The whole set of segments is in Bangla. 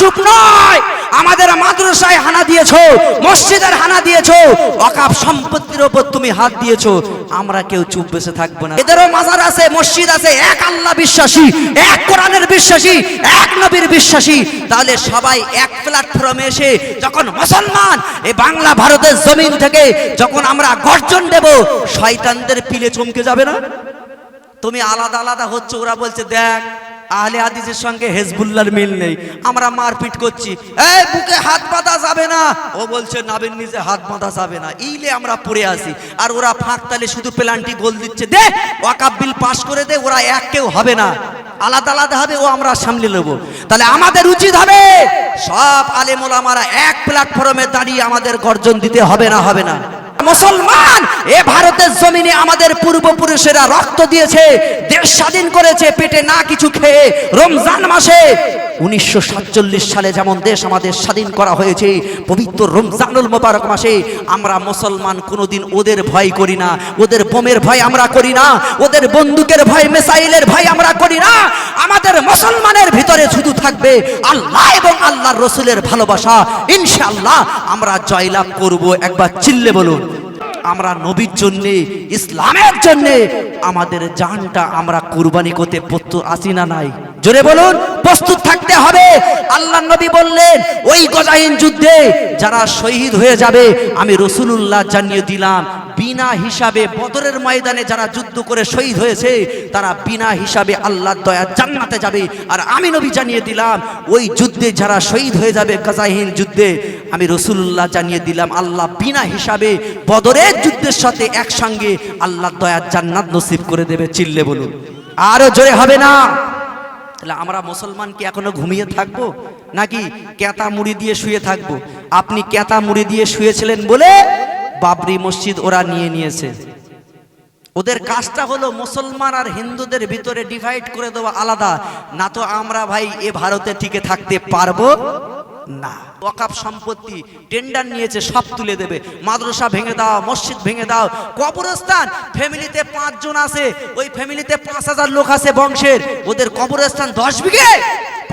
চুপ নয়। আমাদের মাদ্রাসায় হানা দিয়েছ, মসজিদের হানা দিয়েছ, অকাপ সম্পত্তির ওপর তুমি হাত দিয়েছ, আমরা কেউ চুপ বসে থাকব না। এদেরও মাজার আছে, মসজিদ আছে, এক আল্লাহ বিশ্বাসী, এক কোরআনের বিশ্বাসী, এক নবীর বিশ্বাসী। তাহলে সবাই এক প্ল্যাটফর্মে এসে যখন মুসলমান, এই বাংলা ভারতের জমিন থেকে যখন আমরা গর্জন দেব, শয়তানদের পিলে চমকে যাবে না? তুমি আলাদা আলাদা হচ্ছে, ওরা বলছে, দেখ আহলে হাদিসের সঙ্গে হেজবুল্লাহর মিল নেই। আমরা মারপিট করছি। এই, বুকে হাত বাঁধা যাবে না। ও বলছে, নাবের নিচে হাত বাঁধা যাবে না। ইলে আমরা পড়ে আসি আর ওরা ফাঁক তালে শুধু পেলান্টি গোল দিচ্ছে। দে, ওয়াকাব বিল পাস করে দে, ওরা এক কেউ হবে না। আলাদা আলাদা হবে, ও আমরা সামলে নেব। তাহলে আমাদের উচিত হবে, সব আলেমুল আমারা এক প্ল্যাটফর্মে দাঁড়িয়ে আমাদের গর্জন দিতে হবে না হবে না। মুসলমান, এ ভারতের জমিনে আমাদের পূর্বপুরুষেরা রক্ত দিয়েছে, দেশ স্বাধীন করেছে, পেটে না কিছু খেয়ে রমজান মাসে উনিশশো সাতচল্লিশ সালে যেমন দেশ আমাদের স্বাধীন করা হয়েছে, পবিত্র রমজানুল মোবারক মাসে আমরা মুসলমান কোনোদিন ওদের ভয় করি না, ওদের বোমের ভয় আমরা করি না, ওদের বন্দুকের ভয়, মিসাইলের ভয় আমরা করি না। আমাদের মুসলমানের ভিতরে শুধু থাকবে আল্লাহ এবং আল্লাহর রসুলের ভালোবাসা। ইনশাআল্লাহ আমরা জয়লাভ করব। একবার চিল্লে বলুন। আমরা নবীর জন্যে, ইসলামের জন্যে, আমাদের জানটা আমরা কুরবানি করতে প্রস্তুত আসি না নাই? জোরে বলুন, প্রস্তুত থাকতে হবে। আল্লাহ নবী বললেন, ওই গজাইন যুদ্ধে যারা শহীদ হয়ে যাবে, আমি রসুল্লাহ জানিয়ে দিলাম বিনা হিসাবে বদরের ময়দানে যারা যুদ্ধ করে শহীদ হয়েছে, তারা বিনা হিসাবে আল্লাহর দয়া জান্নাতে যাবে। আর আমি নবী জানিয়ে দিলাম, ওই যুদ্ধে যারা শহীদ হয়ে যাবে, গাজাহীন যুদ্ধে, আমি রসুল্লাহ জানিয়ে দিলাম, আল্লাহ বিনা হিসাবে বদরের যুদ্ধের সাথে একসঙ্গে আল্লাহর দয়া জান্নাত নসিব করে দেবে। চিল্লে বলুন। আরও জোরে হবে না? তাহলে আমরা মুসলমান কি এখনও ঘুমিয়ে থাকব? নাকি কেতা মুড়ি দিয়ে শুয়ে থাকব? আপনি কেতা মুড়ি দিয়ে শুয়েছিলেন বলে বাবরি মসজিদ ওরা নিয়ে নিয়েছে। ওদের কাজটা হলো মুসলমান আর হিন্দুদের ভিতরে ডিভাইড করে দেওয়া আলাদা। না তো আমরা ভাই এ ভারতে টিকে থাকতে পারব না। ওয়াকাপ সম্পত্তি টেন্ডার নিয়েছে, সব তুলে দেবে। মাদ্রাসা ভেঙে দাও, মসজিদ ভেঙে দাও। কবরস্থান ফ্যামিলিতে পাঁচজন আছে। ওই ফ্যামিলিতে পাঁচ হাজার লোক আছে বংশের। ওদের কবরস্থান দশ বিঘে।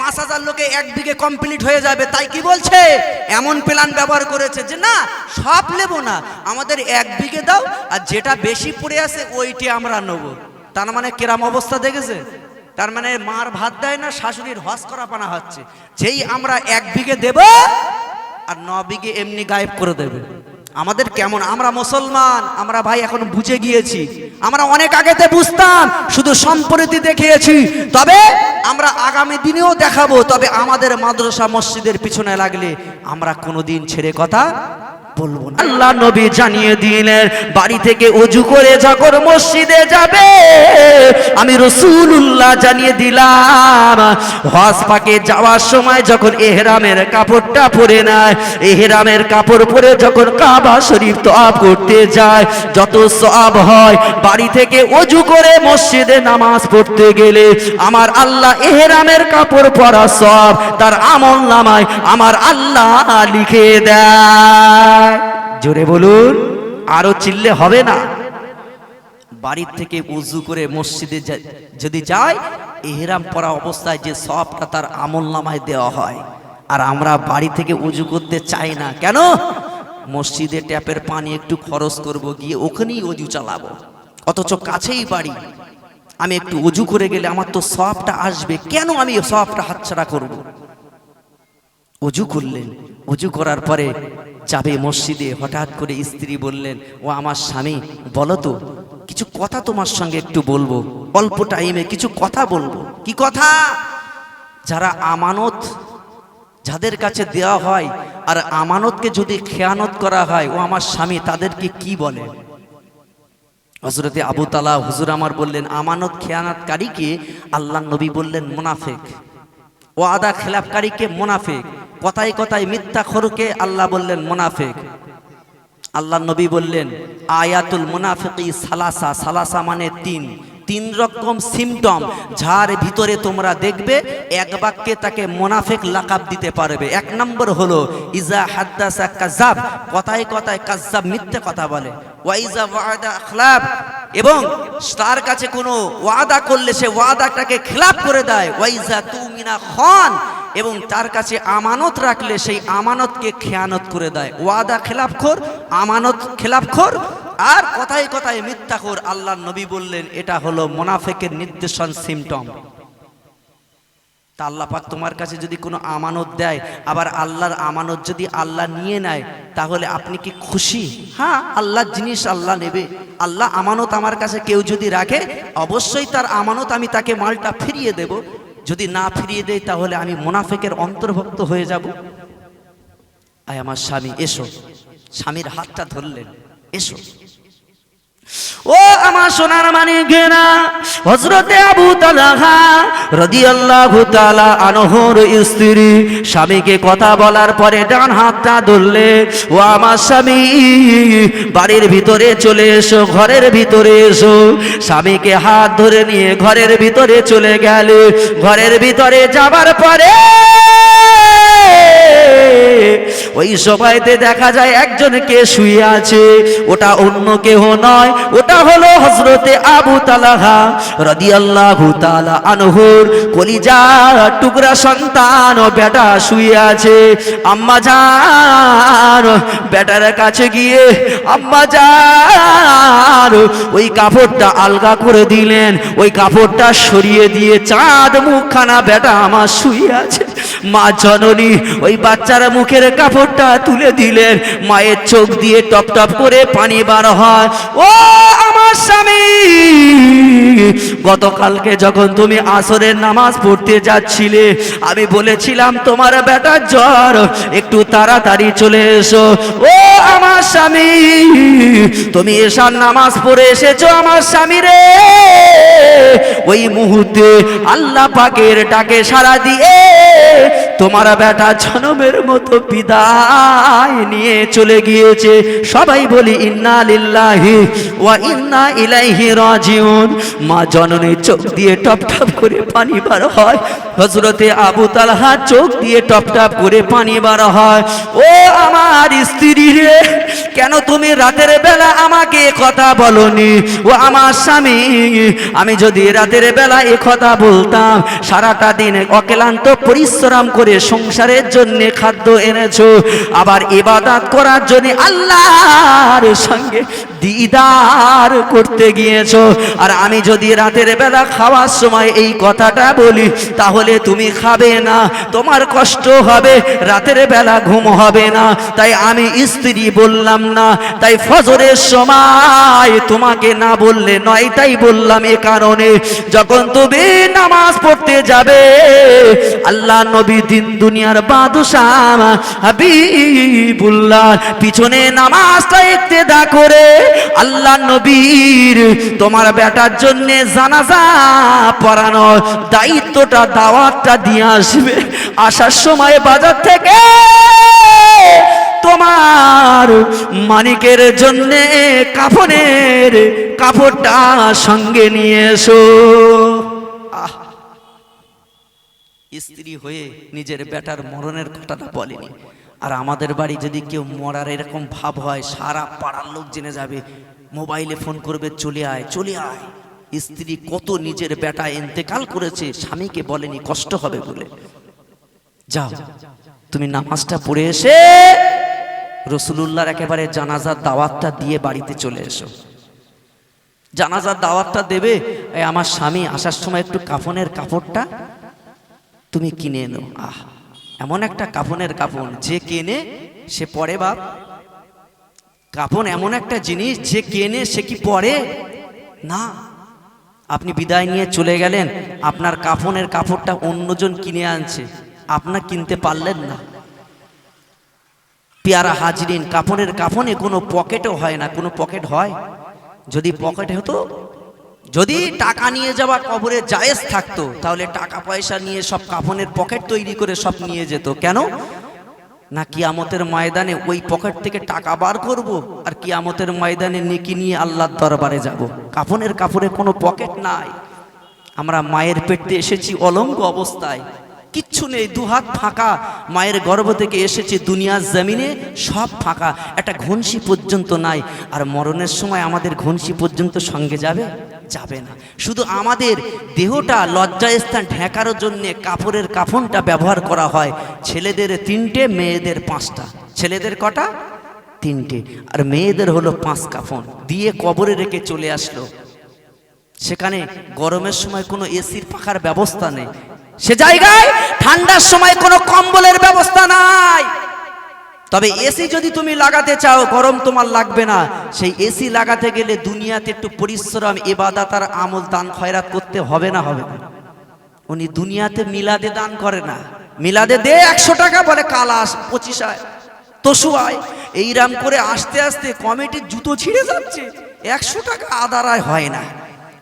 পাঁচ হাজার লোকে এক বিঘে কমপ্লিট হয়ে যাবে, তাই কি বলছে? এমন প্ল্যান ব্যবহার করেছে যে না, সব নেব না, আমাদের এক বিঘে দাও, আর যেটা বেশি পড়ে আছে ওইটি আমরা নেব। তার মানে কেরাম অবস্থা দেখেছে? তার মানে মার ভাত দেয় না, শাশুড়ির হস করা পানা হচ্ছে। যেই আমরা এক বিঘে দেব, আর ন বিঘে এমনি গায়েব করে দেবে। আমাদের কেমন? আমরা মুসলমান, আমরা ভাই এখন বুঝে গিয়েছি। আমরা অনেক আগেতে বুঝতাম, শুধু সম্প্রতি দেখিয়েছি। তবে আমরা আগামী দিনেও দেখাবো, তবে আমাদের মাদ্রাসা মসজিদের পিছনে লাগলে আমরা কোনোদিন ছেড়ে কথা বলব আল্লাহ নবী জানিয়ে দিলেন, বাড়ি থেকে অজু করে যখন মসজিদে যাবে, আমি রসুল্লাহ জানিয়ে দিলাম, হজ পাকে যাওয়ার সময় যখন এহরামের কাপড়টা পরে নেয়, এহরামের কাপড় পরে যখন কাবা শরীফ তওয়াব করতে যায়, যত সওয়াব হয়, বাড়ি থেকে অজু করে মসজিদে নামাজ পড়তে গেলে, আমার আল্লাহ এহরামের কাপড় পরা সব তার আমল নামায় আমার আল্লাহ লিখে দেয়। জোরে বলুন, আরও চিল্লে হবে না। বাড়ির থেকে উজু করে মসজিদে যদি যায়, এহরাম পরা অবস্থায় যে সবটা তার আমল নামায় দেওয়া হয়। আর আমরা বাড়ি থেকে উজু করতে চাই না। কেন? মসজিদে ট্যাপের পানি একটু খরচ করব, গিয়ে ওখানেই অজু চালাবো। অথচ কাছেই বাড়ি। আমি একটু অজু করে গেলে আমার তো সবটা আসবে। কেন আমি সবটা হাতছাড়া করব? অজু করলেন। অজু করার পরে যাবে মসজিদে, হঠাৎ করে স্ত্রী বললেন, ও আমার স্বামী, বলো তো, কিছু কথা তোমার সঙ্গে একটু বলব, অল্প টাইমে কিছু কথা বলব। কি কথা? যারা আমানত যাদের কাছে দেওয়া হয় আর আমানতকে যদি খেয়ানত করা হয়, ও আমার স্বামী, তাদেরকে কি বলে? হজরতে আবু তালা হুজুর আমার বললেন, আমানত খেয়ানাতকারীকে আল্লাহ নবী বললেন, মোনাফেক। ও আদা খেলাফকারীকে মুনাফেক। কথায় কথায় মিথ্যা খরুকে আল্লাহ বললেন, মুনাফেক। আল্লাহ নবী বললেন, আয়াতুল মুনাফিকি সালাসা। সালাসা মানে তিন। তিন রকম সিমটম যার ভিতরে তোমরা দেখবে এক বাক্যে তাকে মোনাফেক লাকাব দিতে পারবে। এক নম্বর হলো, ইজা হাদ্দাসা কাজাব কথায় কথায় কাজাব মিথ্যে কথা বলে। ওয়াইজা ওয়াদা আখলাব এবং তার কাছে কোনো ওয়াদা করলে সে ওয়াদাটাকে খেলাপ করে দেয়। ওয়াইজা তুমিনা খন। এবং তার কাছে আমানত রাখলে সেই আমানতকে খেয়ানত করে দেয়। ওয়াদা খেলাফখোর, আমানত খেলাফখোর, আর কথায় কথায় মিথ্যাখোর। আল্লাহ নবী বললেন, এটা হলো মোনাফেকের নির্দেশন সিমটম। তা তোমার কাছে যদি কোনো আমানত দেয়, আবার আল্লাহর আমানত যদি আল্লাহ নিয়ে নেয়, তাহলে আপনি কি খুশি? হ্যাঁ আল্লাহর জিনিস আল্লাহ নেবে। আল্লাহ আমানত আমার কাছে কেউ যদি রাখে, অবশ্যই তার আমানত আমি তাকে মালটা ফিরিয়ে দেব। যদি না ফিরিয়ে দেয়, তাহলে আমি মোনাফেকের অন্তর্ভুক্ত হয়ে যাব। আয় আমার স্বামী, এসো। স্বামীর হাতটা ধরলেন, এসো। ও আমার সোনার মানে গেনা হজরতে আবু তালাহা রাদিয়াল্লাহু তাআলা আনহর স্ত্রী স্বামীকে কথা বলার পরে ডান হাতটা ধরলে, ও আমার স্বামী, বাড়ির ভিতরে চলে এসো, ঘরের ভিতরে এসো। স্বামীকে হাত ধরে নিয়ে ঘরের ভিতরে চলে গেলে, ঘরের ভিতরে যাবার পরে ওই সবাইতে দেখা যায় একজনকে শুয়ে আছে। ওটা অন্য কেহ নয়। ওটা হলো হজরতে আবু তালাহা রাদিয়াল্লাহু তাআলা আনহুর কলিজা, টুকরা সন্তান ও বেটা শুয়ে আছে। আম্মা জান বেটার কাছে গিয়ে আম্মা জান ওই কাপড়টা আলগা করে দিলেন। ওই কাপড়টা সরিয়ে দিয়ে চাঁদ মুখখানা বেটা আমার শুয়ে আছে। মা জননী, ওই বাচ্চার মুখের কাপড়টা তুলে দিলেন। মায়ের চোখ দিয়ে টপ টপ করে পানি বার হয়। ও আমার স্বামী গতকালকে যখন তুমি আসরের নামাজ পড়তে যাচ্ছিলে, আমি বলেছিলাম, তোমার বেটার জ্বর, একটু তাড়াতাড়ি চলে এসো। ও আমার স্বামী, তুমি এসার নামাজ পড়ে এসেছ আমার স্বামী রে। ওই মুহূর্তে আল্লাহ পাকের ডাকে সারা দিয়ে তোমার বেটা জনমের মতো বিদায় নিয়ে চলে গিয়েছে। সবাই বলি, ইন্না লিল্লাহি ওয়া ইন্না ইলাইহি রাজিউন। মা জননের চোখ দিয়ে টপ টপ করে পানি বার হয়। হযরতে আবু তালহা চোখ দিয়ে টপ টপ করে পানি বার হয়। ও আমার স্ত্রী রে কেন তুমি রাতের বেলা আমাকে কথা বলনি? ও আমার স্বামী, আমি যদি রাতের বেলা এ কথা বলতাম, সারাটা দিন অকেলান্ত পরিশ্রম করে সংসারের জন্য খাদ্য এনেছো, আবার ইবাদত করার জন্য আল্লাহর সঙ্গে দিদার করতে গিয়েছো। আর আমি যদি রাতের বেলা খাওয়ার সময় এই কথাটা বলি, তাহলে তুমি খাবে না। তোমার কষ্ট হবে, রাতের বেলা ঘুম হবে না। তাই আমি স্ত্রী বললাম না। তাই ফজরের সময় তোমাকে না বললে নয়, তাই বললাম এ কারণে, যখন তুমি নামাজ পড়তে যাবে, আল্লাহ নবী দিন দুনিয়ার বাদশাহ হাবিবুল্লাহ পিছনে নামাজটা ইক্তেদা করে আল্লাহ নবীর তোমার বেটার জন্য জানাজা পড়ানো, দায়িত্বটা, দাওয়াতটা দিয়ে আসবে। আসার সময় বাজার থেকে তোমার মানিকের জন্যে কাফনের কাপড়টা সঙ্গে নিয়ে এসো। স্ত্রী হয়ে নিজের বেটার মরণের কথাটা বলেনি। আর আমাদের বাড়ি যদি কেউ মরার এরকম ভাব হয়, সারা পাড়ার লোক জেনে যাবে, মোবাইলে ফোন করবে, চলে আয় চলে আয়। স্ত্রী কত নিজের বেটা ইন্তেকাল করেছে, স্বামীকে বলেনি, কষ্ট হবে বলে। যাও, তুমি নামাজটা পড়ে এসে রসুলুল্লাহর একেবারে জানাজার দাওয়াতটা দিয়ে বাড়িতে চলে এসো। জানাজার দাওয়াতটা দেবে আমার স্বামী আসার সময় একটু কাফনের কাপড়টা তুমি কিনে এনো। আহ! এমন একটা কাফনের কাপন যে কেনে সে পরে বাপ। কাফন এমন একটা জিনিস, যে কেনে সে কি পরে না। আপনি বিদায় নিয়ে চলে গেলেন, আপনার কাফনের কাপড়টা অন্যজন কিনে আনছে, আপনার কিনতে পারলেন না। পেয়ারা হাজরিন, কাফনের কাফনে কোনো পকেটও হয় না, কোনো পকেট হয়? যদি পকেট হতো যদি টাকা নিয়ে যাওয়া কবরে জায়েজ থাকতো, তাহলে টাকা পয়সা নিয়ে সব কাফনের পকেট তৈরি করে সব নিয়ে যেত। কেন? না কিয়ামতের ময়দানে ওই পকেট থেকে টাকা বার করব, আর কিয়ামতের ময়দানে নেকি নিয়ে আল্লাহর দরবারে যাব। কাফনের কাপড়ে কোনো পকেট নাই। আমরা মায়ের পেটে এসেছি অলঙ্গ অবস্থায়। কিচ্ছু নেই, দুহাত ফাঁকা। মায়ের গর্ভ থেকে এসেছি, দুনিয়ার জমিনে সব ফাঁকা। একটা ঘনশি পর্যন্ত নাই। আর মরণের সময় আমাদের ঘনশি পর্যন্ত সঙ্গে যাবে? যাবে না। শুধু আমাদের দেহটা লজ্জাস্থান ঢেকার জন্য কাপড়ের কাফনটা ব্যবহার করা হয়। ছেলেদের তিনটে, মেয়েদের পাঁচটা। ছেলেদের কটা? তিনটে। আর মেয়েদের হলো পাঁচ কাফন। দিয়ে কবরে রেখে চলে আসলো। সেখানে গরমের সময় কোনো এসির পাখার ব্যবস্থা নেই। সে জায়গায় ঠান্ডার সময় কোনো কম্বলের ব্যবস্থা নাই। তবে এসি যদি তুমি লাগাতে চাও গরম তোমার লাগবে না। সেই এসি লাগাতে গেলে দুনিয়াতে একটু পরিশ্রম এবাদা তার আমল দান খয়রাত করতে হবে না হবে না। উনি দুনিয়াতে মিলাদে দান করে না। মিলাদে দে একশো টাকা বলে কালাস পঁচিশ আয় তসু আয়। এইরাম করে আস্তে আস্তে কমিটির জুতো ছিঁড়ে যাচ্ছে। একশো টাকা আদারায় হয় না।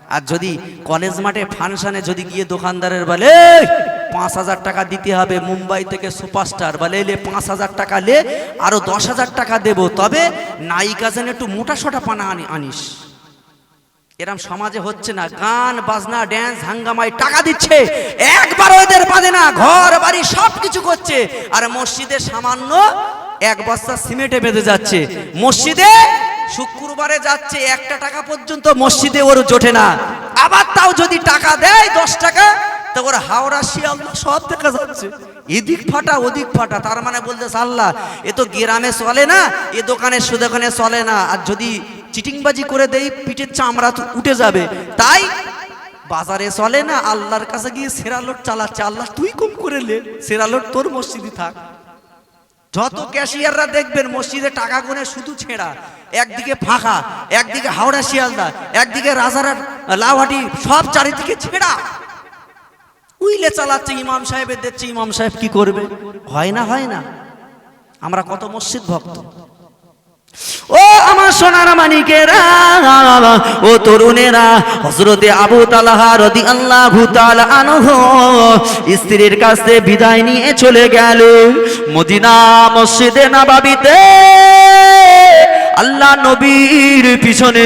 আর যদি কলেজ মাঠে ফাংশনে যদি গিয়ে দোকানদারের বলে "এই, পাঁচ হাজার টাকা দিতে হবে মুম্বাই থেকে সুপারস্টার। বলে এলে পাঁচ হাজার টাকা লে আরও দশ হাজার টাকা দেবো। তবে নায়িকা যেন একটু মোটা সোটা পানা আনি আনিস। এরম সমাজে হচ্ছে না। গান, বাজনা ড্যান্স হাঙ্গামায় টাকা দিচ্ছে। একবার ওদের বাদে না। ঘর, বাড়ি সব কিছু করছে। আর মসজিদে সামান্য এক বস্তা সিমেন্টে বেঁধে যাচ্ছে। মসজিদে শুক্রবারে যাচ্ছে একটা টাকা পর্যন্ত মসজিদে ওর জোটে না। আবার তাও যদি টাকা দেয় দশ টাকা তো ওর হাওড়া, শিয়ালদা সব দেখা যাচ্ছে। এদিক ফাটা, ওদিক ফাটা, তার মানে বলতেছে আল্লাহ, এ তো গ্রামে চলে না, এ দোকানে সে দোকানে চলে না। আর যদি চিটিংবাজি করে দেই, পিঠের চামড়া উঠে যাবে। তাই বাজারে চলে না, আল্লাহর কাছে গিয়ে সেরালোট চালাচ্ছে। আল্লাহ, তুই কম করে লে সেরালোট তোর মসজিদে থাক। যত ক্যাশিয়াররা দেখবেন, মসজিদে টাকা গুনে শুধু ছেঁড়া। একদিকে ফাঁকা, একদিকে হাওড়া, শিয়ালদা, একদিকে রাজারহাট লাউহাটি সব চারিদিকে ছেঁড়া। উইলে চালাচ্ছে, ইমাম সাহেবের দিচ্ছে ইমাম সাহেব কি করবে? হয় না হয় না। আমরা কত মসজিদ ভক্ত। ও আমার সোনার মানিকেরা, ও তরুণেরা হজরতে আবু তালাহা রদি আল্লাহ আনহ, স্ত্রীর কাছে বিদায় নিয়ে চলে গেল মদিনা মসজিদে নাবাবিতে। আল্লাহ নবীর পিছনে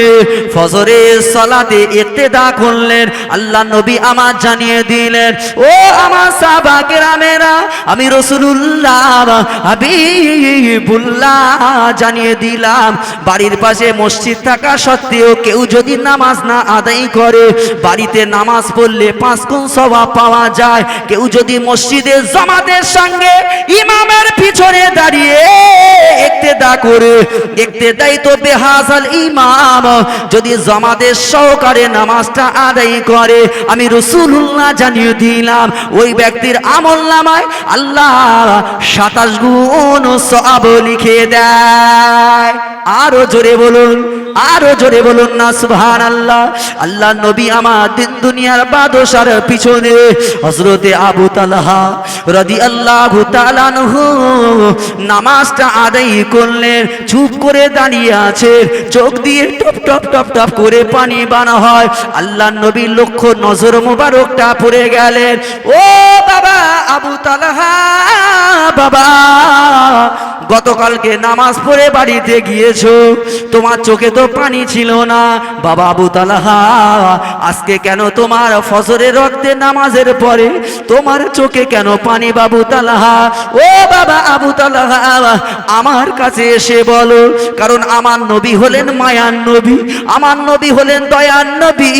ফজরে সলাতে ইত্তেদা করলেন। আল্লাহ নবী আমার জানিয়ে দিলেন, ও আমার সাবা গ্রামেরা আমি রসুল্লাহ হাবিবুল্লাহ জানিয়ে দিলাম, বাড়ির পাশে মসজিদ থাকা সত্ত্বেও কেউ যদি নামাজ না আদায় করে, বাড়িতে নামাজ পড়লে পাঁচ গুণ স্বভাব পাওয়া যায়। কেউ যদি মসজিদে জামাতের সঙ্গে ইমামের পিছনে দাঁড়িয়ে ইক্তেদা করে ইক্তেদাই তো বেহাজাল ইমাম। যদি জমাদের সহকারে নামাজটা আদায় করে, আমি রসুল্লাহ জানিয়ে দিলাম, ওই ব্যক্তির আমল নামায় আল্লাহ সাতাশ গুণ সব লিখে দেয়। আরও জোরে বলুন। আরও জোরে বলুন না সুবহান আল্লাহ আল্লাহ নবী আমার দিন দুনিয়ার বাদশার পিছনে হজরতে আবু তালহা রদি আল্লাহ তালানহু নামাজটা আদায় করলেন, চুপ করে দাঁড়িয়ে আছে, চোখ দিয়ে টপ টপ টপ টপ করে পানি বানা হয়। আল্লাহ নবীর লক্ষ্য নজর মোবারকটা পড়ে গেলেন। ও বাবা, আবু তালহা, বাবা, গতকালকে নামাজ পড়ে বাড়িতে গিয়েছো, তোমার চোখে তো পানি ছিল না। বাবা আবু তালাহা, আজকে কেন তোমার ফজরের রক্তে নামাজের পরে তোমার চোখে কেন পানি বাবু তালাহা? ও বাবা আবু তালাহা, আমার কাছে এসে বলো, কারণ আমার নবী হলেন মায়ান নবী, আমার নবী হলেন দয়ান নবী,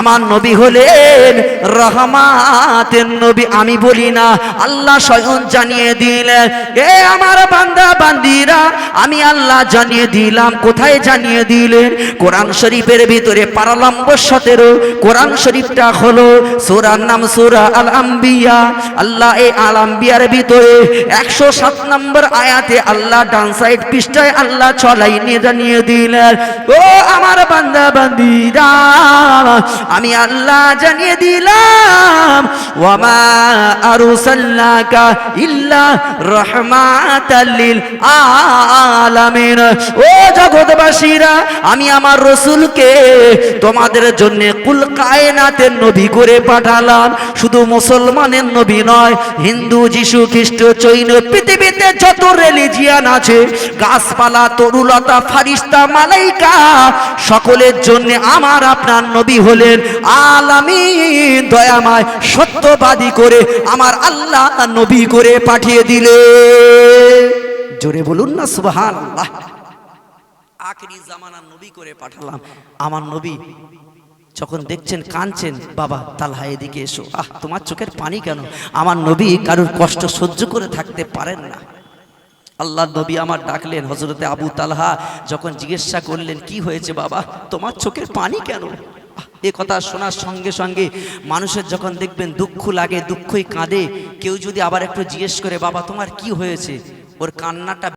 আমার নবী হলেন রহমাতের নবী। আমি বলি না, আল্লাহ স্বয়ং জানিয়ে দিলেন, এ আমার বান্দা, বান্দিরা, আমি আল্লাহ জানিয়ে দিলাম, কোথায় জানিয়ে দিলেন। কোরআন শরীফের ভিতরে পারা সতেরো। কোরআন শরীফটা হলো সুরার নাম সুরা আল আম্বিয়া আল্লাহ এই আল আম্বিয়ার ভিতরে একশো সাত নম্বর আয়াতে আল্লাহ ডান সাইড পৃষ্ঠায় আল্লাহ ছলাই নিয়ে জানিয়ে দিলেন, ও আমার বান্দা, বান্দিরা, আমি আল্লাহ জানিয়ে দিলাম, ওয়ামা আরুসাল্লাকা ইল্লা রহমাতাল লিল আলামিন। ও জগৎবাসীরা আমি আমার রসুলকে তোমাদের জন্য কুল কায়নাতের নবী করে পাঠালাম। শুধু মুসলমানের নবী নয়, হিন্দু, যিশু খ্রিস্ট, চৈন, পৃথিবীতে যত রিলিজিয়ান আছে, গাছপালা, তরুলতা, ফারিস্তা, মালাইকা, সকলের জন্য আমার আপনার নবী হলেন আলামিন। দয়াময় সত্যবাদী করে আমার আল্লাহ নবী করে পাঠিয়ে দিলে জোরে বলুন না সুবহান আল্লাহ আখরি জামানার নবী করে পাঠালাম। আমার নবী যখন দেখছেন, কাঁদছেন, বাবা, তালহা, এদিকে এসো। আহ, তোমার চোখের পানি কেন? আমার নবী কারোর কষ্ট সহ্য করে থাকতে পারেন না। আল্লাহ নবী আমার ডাকলেন হজরতে আবু তালহা যখন জিজ্ঞাসা করলেন, কি হয়েছে বাবা? তোমার চোখের পানি কেন? এ কথা শোনার সঙ্গে সঙ্গে মানুষের যখন দেখবেন দুঃখ লাগে, দুঃখই কাঁদে। কেউ যদি আবার একটু জিজ্ঞেস করে, বাবা, তোমার কি হয়েছে? ওর কান্নাটা